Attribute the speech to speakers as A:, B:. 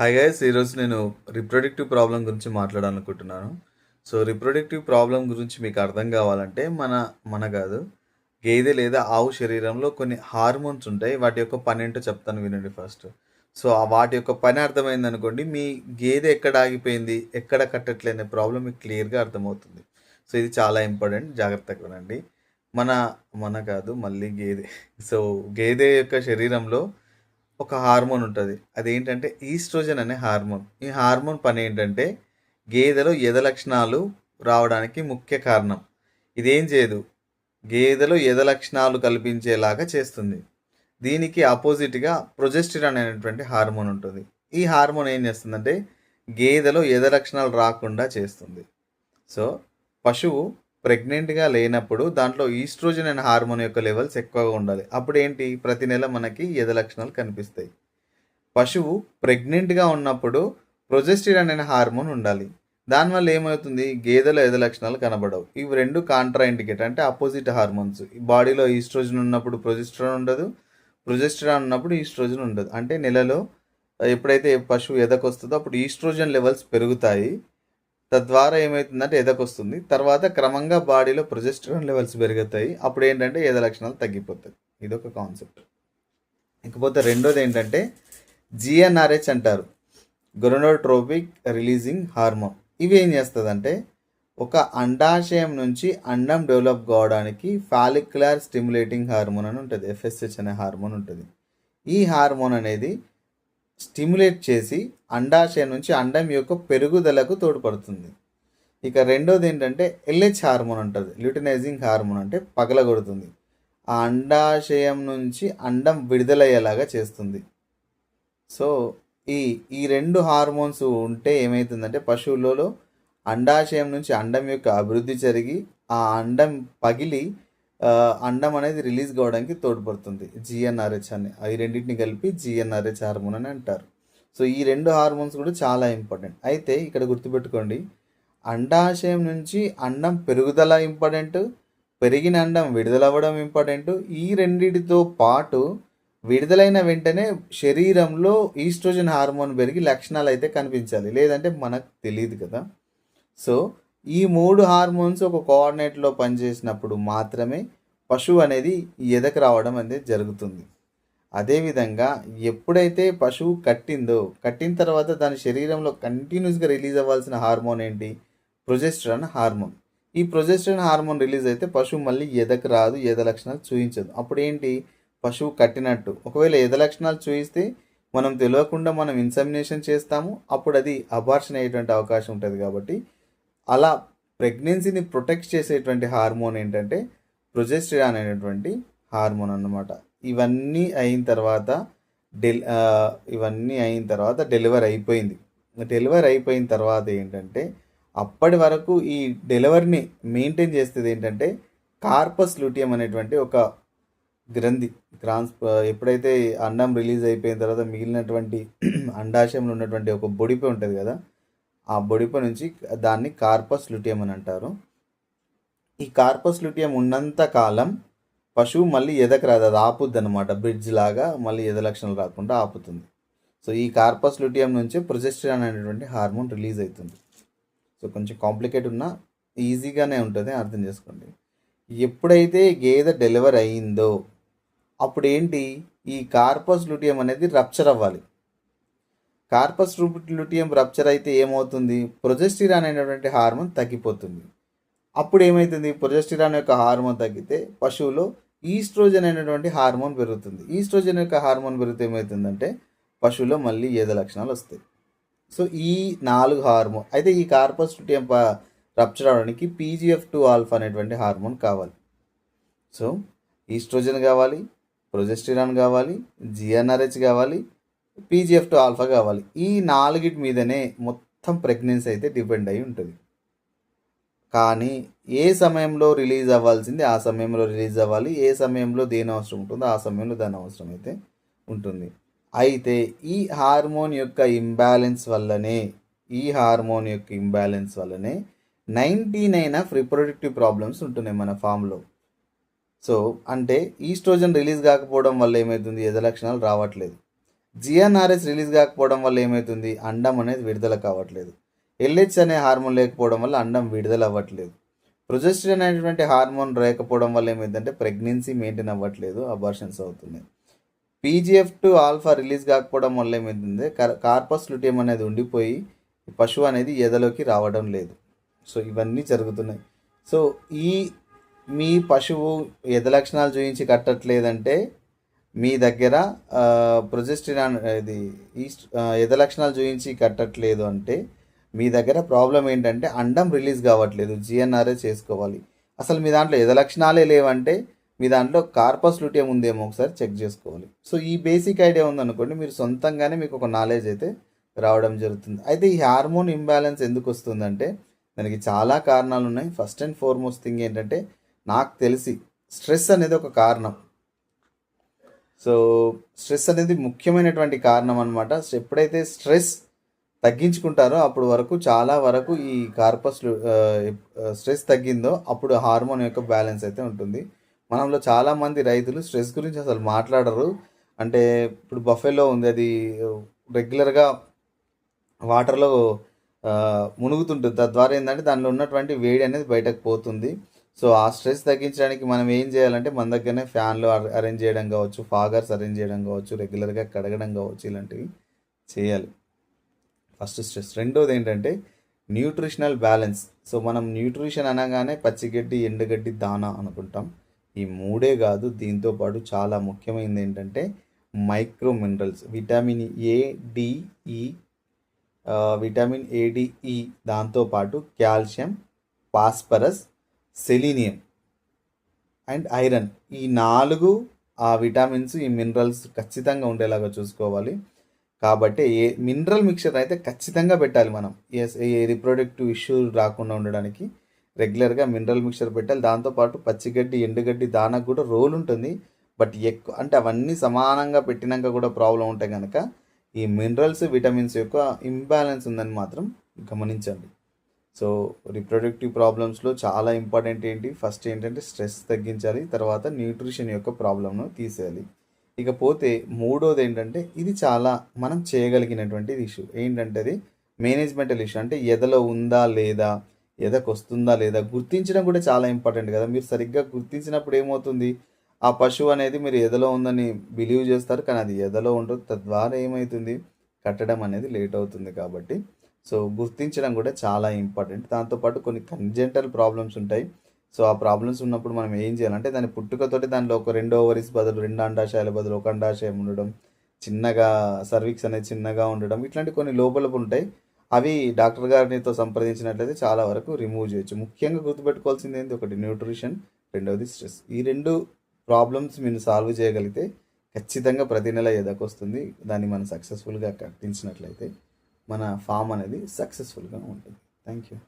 A: Hi guys ఈరోజు నేను reproductive problem గురించి మాట్లాడాలనుకుంటున్నాను. సో రిప్రొడక్టివ్ ప్రాబ్లం గురించి మీకు అర్థం కావాలంటే మన మన కాదు గేదె లేదా ఆవు శరీరంలో కొన్ని హార్మోన్స్ ఉంటాయి. వాటి యొక్క పని ఏంటో చెప్తాను వినండి ఫస్ట్ సో వాటి యొక్క పని అర్థమైంది అనుకోండి మీ గేదె ఎక్కడ ఆగిపోయింది ఎక్కడ కట్టట్లేనే ప్రాబ్లం మీకు క్లియర్గా అర్థమవుతుంది. సో ఇది చాలా ఇంపార్టెంట్ జాగ్రత్తగా వినండి. మన మన కాదు మళ్ళీ గేదె. సో గేదె యొక్క శరీరంలో ఒక హార్మోన్ ఉంటుంది. అదేంటంటే ఈస్ట్రోజన్ అనే హార్మోన్. ఈ హార్మోన్ పని ఏంటంటే గేదెలో ఎద లక్షణాలు రావడానికి ముఖ్య కారణం. ఇదేం చేయదు. గేదెలో ఎద లక్షణాలు కల్పించేలాగా చేస్తుంది. దీనికి ఆపోజిట్గా ప్రొజెస్టిరాన్ అనేటువంటి హార్మోన్ ఉంటుంది. ఈ హార్మోన్ ఏం చేస్తుందంటే గేదెలో ఎద లక్షణాలు రాకుండా చేస్తుంది. సో పశువు ప్రెగ్నెంట్గా లేనప్పుడు దాంట్లో ఈస్ట్రోజన్ అండ్ హార్మోన్ యొక్క లెవెల్స్ ఎక్కువగా ఉండాలి. అప్పుడు ఏంటి ప్రతి నెల మనకి ఎద లక్షణాలు కనిపిస్తాయి. పశువు ప్రెగ్నెంట్గా ఉన్నప్పుడు ప్రొజెస్టిరాన్ అనే హార్మోన్ ఉండాలి. దానివల్ల ఏమవుతుంది? గేదెల ఎద లక్షణాలు కనబడవు. ఇవి రెండు కాంట్రా ఇండికేట్ అంటే అపోజిట్ హార్మోన్స్. బాడీలో ఈస్ట్రోజన్ ఉన్నప్పుడు ప్రొజెస్ట్రాన్ ఉండదు. ప్రొజెస్ట్రాన్ ఉన్నప్పుడు ఈస్ట్రోజన్ ఉండదు. అంటే నెలలో ఎప్పుడైతే పశువు ఎదకొస్తుందో అప్పుడు ఈస్ట్రోజన్ లెవెల్స్ పెరుగుతాయి. తద్వారా ఏమవుతుందంటే ఎదకొస్తుంది తర్వాత క్రమంగా బాడీలో ప్రొజెస్టరాన్ లెవెల్స్ పెరుగుతాయి. అప్పుడు ఏంటంటే ఎద లక్షణాలు తగ్గిపోతాయి. ఇదొక కాన్సెప్ట్. ఇకపోతే రెండోది ఏంటంటే జిఎన్ఆర్హెచ్ అంటారు. Gonadotropic releasing hormone. ఇవి ఏం చేస్తుందంటే ఒక అండాశయం నుంచి అండం డెవలప్ కావడానికి ఫాలిక్యులర్ స్టిమ్యులేటింగ్ హార్మోన్ అని ఉంటుంది. ఎఫ్ఎస్హెచ్ అనే హార్మోన్ ఉంటుంది. ఈ హార్మోన్ అనేది స్టిమ్యులేట్ చేసి అండాశయం నుంచి అండం యొక్క పెరుగుదలకు తోడ్పడుతుంది. ఇక రెండోది ఏంటంటే ఎల్హెచ్ హార్మోన్ ఉంటుంది ల్యూటినైజింగ్ హార్మోన్ అంటే పగలగొడుతుంది. ఆ అండాశయం నుంచి అండం విడుదలయ్యేలాగా చేస్తుంది. సో ఈ ఈ రెండు హార్మోన్స్ ఉంటే ఏమవుతుందంటే పశువులలో అండాశయం నుంచి అండం యొక్క అభివృద్ధి జరిగి ఆ అండం పగిలి అండం అనేది రిలీజ్ కావడానికి తోడ్పడుతుంది. జిఎన్ఆర్హెచ్ అని. ఈ రెండింటిని కలిపి జిఎన్ఆర్హెచ్ హార్మోన్ అని అంటారు. సో ఈ రెండు హార్మోన్స్ కూడా చాలా ఇంపార్టెంట్. అయితే ఇక్కడ గుర్తుపెట్టుకోండి. అండాశయం నుంచి అండం పెరుగుదల ఇంపార్టెంట్ పెరిగిన అండం విడుదలవ్వడం ఇంపార్టెంట్. ఈ రెండిటితో పాటు విడుదలైన వెంటనే శరీరంలో ఈస్ట్రోజన్ హార్మోన్ పెరిగి లక్షణాలు అయితే కనిపించాలి. లేదంటే మనకు తెలియదు కదా. సో ఈ మూడు హార్మోన్స్ ఒక కోఆర్డినేట్లో పనిచేసినప్పుడు మాత్రమే పశువు అనేది ఎదకు రావడం అనేది జరుగుతుంది. అదేవిధంగా ఎప్పుడైతే పశువు కట్టిందో కట్టిన తర్వాత దాని శరీరంలో కంటిన్యూస్గా రిలీజ్ అవ్వాల్సిన హార్మోన్ ఏంటి? Progesterone hormone. ఈ ప్రొజెస్ట్రాన్ హార్మోన్ రిలీజ్ అయితే పశువు మళ్ళీ ఎదకు రాదు ఎద లక్షణాలు చూపించదు. అప్పుడు ఏంటి? పశువు కట్టినట్టు. ఒకవేళ ఎద లక్షణాలు చూపిస్తే మనం తెలియకుండా మనం ఇన్సమినేషన్ చేస్తాము. అప్పుడు అది అబార్షన్ అయ్యేటువంటి అవకాశం ఉంటుంది కాబట్టి అలా ప్రెగ్నెన్సీని ప్రొటెక్ట్ చేసేటువంటి హార్మోన్ ఏంటంటే ప్రొజెస్టిరాన్ అనేటువంటి హార్మోన్ అన్నమాట. ఇవన్నీ అయిన తర్వాత డెల్ ఇవన్నీ అయిన తర్వాత డెలివరీ అయిపోయింది. డెలివరీ అయిపోయిన తర్వాత ఏంటంటే అప్పటి వరకు ఈ డెలివరీని మెయింటైన్ చేసేది ఏంటంటే కార్పస్ లూటియం అనేటువంటి ఒక గ్రంథి గ్రాన్స్ ఎప్పుడైతే అండం రిలీజ్ అయిపోయిన తర్వాత మిగిలినటువంటి అండాశయంలో ఉన్నటువంటి ఒక బొడిపై ఉంటుంది కదా ఆ బొడిప నుంచి దాన్ని కార్పస్ లుటియం అని అంటారు. ఈ కార్పస్ లుటియం ఉన్నంత కాలం పశువు మళ్ళీ ఎదకు రాదు అది ఆపుద్ది అనమాట బ్రిడ్జ్ లాగా మళ్ళీ ఎద లక్షణాలు రాకుండా ఆపుతుంది. సో ఈ కార్పస్ లుటియం నుంచి ప్రొజెస్ట్రాన్ అనేటువంటి హార్మోన్ రిలీజ్ అవుతుంది. సో కొంచెం కాంప్లికేట్ ఉన్నా ఈజీగానే ఉంటుంది అర్థం చేసుకోండి. ఎప్పుడైతే గేదె డెలివర్ అయ్యిందో అప్పుడు ఏంటి ఈ కార్పస్ లుటియం అనేది రప్చర్ అవ్వాలి. కార్పస్ లుటియం రప్చర్ అయితే ఏమవుతుంది? ప్రొజెస్టిరాన్ అనేటువంటి హార్మోన్ తగ్గిపోతుంది. అప్పుడు ఏమవుతుంది ప్రొజెస్టిరాన్ యొక్క హార్మోన్ తగ్గితే పశువులో ఈస్ట్రోజన్ అనేటువంటి హార్మోన్ పెరుగుతుంది. ఈస్ట్రోజన్ యొక్క హార్మోన్ పెరిగితే ఏమవుతుందంటే పశువులో మళ్ళీ ఏదో లక్షణాలు వస్తాయి. సో ఈ నాలుగు హార్మోన్ అయితే ఈ కార్పస్ లుటియం రప్చర్ అవడానికి పీజీఎఫ్ టూ ఆల్ఫా అనేటువంటి హార్మోన్ కావాలి. సో ఈస్ట్రోజన్ కావాలి ప్రొజెస్టిరాన్ కావాలి జిఎన్ఆర్హెచ్ కావాలి పీజీఎఫ్ టు ఆల్ఫా కావాలి. ఈ నాలుగిటి మీదనే మొత్తం ప్రెగ్నెన్సీ అయితే డిపెండ్ అయి ఉంటుంది. కానీ ఏ సమయంలో రిలీజ్ అవ్వాల్సింది ఆ సమయంలో రిలీజ్ అవ్వాలి. ఏ సమయంలో దేని అవసరం ఉంటుందో ఆ సమయంలో దాని అవసరం అయితే ఉంటుంది. అయితే ఈ హార్మోన్ యొక్క ఇంబ్యాలెన్స్ వల్లనే ఈ హార్మోన్ యొక్క ఇంబ్యాలెన్స్ వల్లనే ninety nine of reproductive problems ఉంటున్నాయి మన ఫామ్లో సో అంటే ఈస్ట్రోజన్ రిలీజ్ కాకపోవడం వల్ల ఏమవుతుంది ఎద లక్షణాలు రావట్లేదు. జిఎన్ఆర్ఎస్ రిలీజ్ కాకపోవడం వల్ల ఏమవుతుంది అండం అనేది విడుదల కావట్లేదు. ఎల్హెచ్ అనే హార్మోన్ లేకపోవడం వల్ల అండం విడుదల అవ్వట్లేదు. ప్రొజెస్ట్రాన్ అనేటువంటి హార్మోన్ లేకపోవడం వల్ల ఏమైందంటే ప్రెగ్నెన్సీ మెయింటైన్ అవ్వట్లేదు అబార్షన్స్ అవుతున్నాయి. పీజీఎఫ్ టు ఆల్ఫా రిలీజ్ కాకపోవడం వల్ల ఏమైందంటే కార్పస్ లుటియం అనేది ఉండిపోయి పశువు అనేది ఎదలోకి రావడం లేదు. సో ఇవన్నీ జరుగుతున్నాయి. సో ఈ మీ పశువు ఎద లక్షణాలు చూపించి కట్టట్లేదంటే మీ దగ్గర ప్రొజెస్టిరాన్ ఇది ఈస్ట్ ఎద లక్షణాలు చూపించి కట్టట్లేదు అంటే మీ దగ్గర ప్రాబ్లం ఏంటంటే అండం రిలీజ్ కావట్లేదు జిఎన్ఆర్ఏ చేసుకోవాలి. అసలు మీ దాంట్లో ఎద లక్షణాలే లేవంటే మీ దాంట్లో కార్పస్ లుటియం ఉందేమో ఒకసారి చెక్ చేసుకోవాలి. సో ఈ బేసిక్ ఐడియా ఉందనుకోండి మీరు సొంతంగానే మీకు ఒక నాలెడ్జ్ అయితే రావడం జరుగుతుంది. అయితే ఈ హార్మోన్ ఇంబ్యాలెన్స్ ఎందుకు వస్తుందంటే దానికి చాలా కారణాలు ఉన్నాయి. ఫస్ట్ అండ్ ఫార్మోస్ట్ థింగ్ ఏంటంటే నాకు తెలిసి స్ట్రెస్ అనేది ఒక కారణం. సో స్ట్రెస్ అనేది ముఖ్యమైనటువంటి కారణం అనమాట ఎప్పుడైతే స్ట్రెస్ తగ్గించుకుంటారో అప్పుడు వరకు చాలా వరకు ఈ కార్పస్ స్ట్రెస్ తగ్గిందో అప్పుడు హార్మోన్ యొక్క బ్యాలెన్స్ అయితే ఉంటుంది. మనంలో చాలామంది రైతులు స్ట్రెస్ గురించి అసలు మాట్లాడరు. అంటే ఇప్పుడు బఫెలో ఉంది అది రెగ్యులర్గా వాటర్లో మునుగుతుంటుంది. తద్వారా ఏంటంటే దానిలో ఉన్నటువంటి వేడి అనేది బయటకు పోతుంది. సో ఆ స్ట్రెస్ తగ్గించడానికి మనం ఏం చేయాలంటే మన దగ్గరనే ఫ్యాన్లు అరేంజ్ చేయడం కావచ్చు ఫాగర్స్ అరేంజ్ చేయడం కావచ్చు రెగ్యులర్గా కడగడం కావచ్చు ఇలాంటివి చేయాలి. First stress. రెండోది ఏంటంటే న్యూట్రిషనల్ బ్యాలెన్స్. సో మనం న్యూట్రిషన్ అనగానే పచ్చిగడ్డి ఎండుగడ్డి దానా అనుకుంటాం. ఈ మూడే కాదు దీంతోపాటు చాలా ముఖ్యమైనది ఏంటంటే micro minerals. Vitamin A D E vitamin A D E దాంతోపాటు calcium phosphorus selenium and iron. ఈ నాలుగు ఆ విటమిన్స్ ఈ మినరల్స్ ఖచ్చితంగా ఉండేలాగా చూసుకోవాలి. కాబట్టి ఏ మినరల్ మిక్చర్ అయితే ఖచ్చితంగా పెట్టాలి మనం. ఎస్ ఏ రిప్రొడక్టివ్ ఇష్యూ రాకుండా ఉండడానికి రెగ్యులర్గా మినరల్ మిక్చర్ పెట్టాలి. దాంతోపాటు పచ్చిగడ్డి ఎండుగడ్డి దానికి కూడా రోల్ ఉంటుంది. బట్ ఎక్కువ అంటే అవన్నీ సమానంగా పెట్టినాక కూడా ప్రాబ్లం ఉంటాయి కనుక ఈ మినరల్స్ విటమిన్స్ యొక్క ఇంబ్యాలెన్స్ ఉందని మాత్రం గమనించండి. సో రిప్రొడక్టివ్ ప్రాబ్లమ్స్లో చాలా ఇంపార్టెంట్ ఏంటి? ఫస్ట్ ఏంటంటే స్ట్రెస్ తగ్గించాలి తర్వాత న్యూట్రిషన్ యొక్క ప్రాబ్లమ్ను తీసేయాలి. ఇకపోతే మూడోది ఏంటంటే ఇది చాలా మనం చేయగలిగినటువంటి ఇష్యూ ఏంటంటే అది మేనేజ్మెంటల్ ఇష్యూ అంటే ఎదలో ఉందా లేదా ఎదకు వస్తుందా లేదా గుర్తించడం కూడా చాలా ఇంపార్టెంట్ కదా. మీరు సరిగ్గా గుర్తించినప్పుడు ఏమవుతుంది? ఆ పశువు అనేది మీరు ఎదలో ఉందని బిలీవ్ చేస్తారు కానీ అది ఎదలో ఉండదు. తద్వారా ఏమవుతుంది కట్టడం అనేది లేట్ అవుతుంది కాబట్టి సో గుర్తించడం కూడా చాలా ఇంపార్టెంట్. దాంతోపాటు కొన్ని కంజెంటల్ ప్రాబ్లమ్స్ ఉంటాయి. సో ఆ ప్రాబ్లమ్స్ ఉన్నప్పుడు మనం ఏం చేయాలంటే దాని పుట్టుకతోటి దానిలో ఒక రెండు ఓవరీస్ బదులు రెండు అండాశయాల బదులు ఒక అండాశయం ఉండడం చిన్నగా సర్వీక్స్ అనేది చిన్నగా ఉండడం ఇట్లాంటి కొన్ని లోపలు ఉంటాయి. అవి డాక్టర్ గారినితో సంప్రదించినట్లయితే చాలా వరకు రిమూవ్ చేయొచ్చు. ముఖ్యంగా గుర్తుపెట్టుకోవాల్సింది ఏంటి? ఒకటి న్యూట్రిషన్ రెండవది స్ట్రెస్ ఈ రెండు ప్రాబ్లమ్స్ మీరు సాల్వ్ చేయగలిగితే ఖచ్చితంగా ప్రతి నెల ఎదకొస్తుంది దాన్ని మనం సక్సెస్ఫుల్గా కట్టించినట్లయితే. మన ఫామ్ అనేది సక్సెస్ఫుల్గా ఉంటుంది. Thank you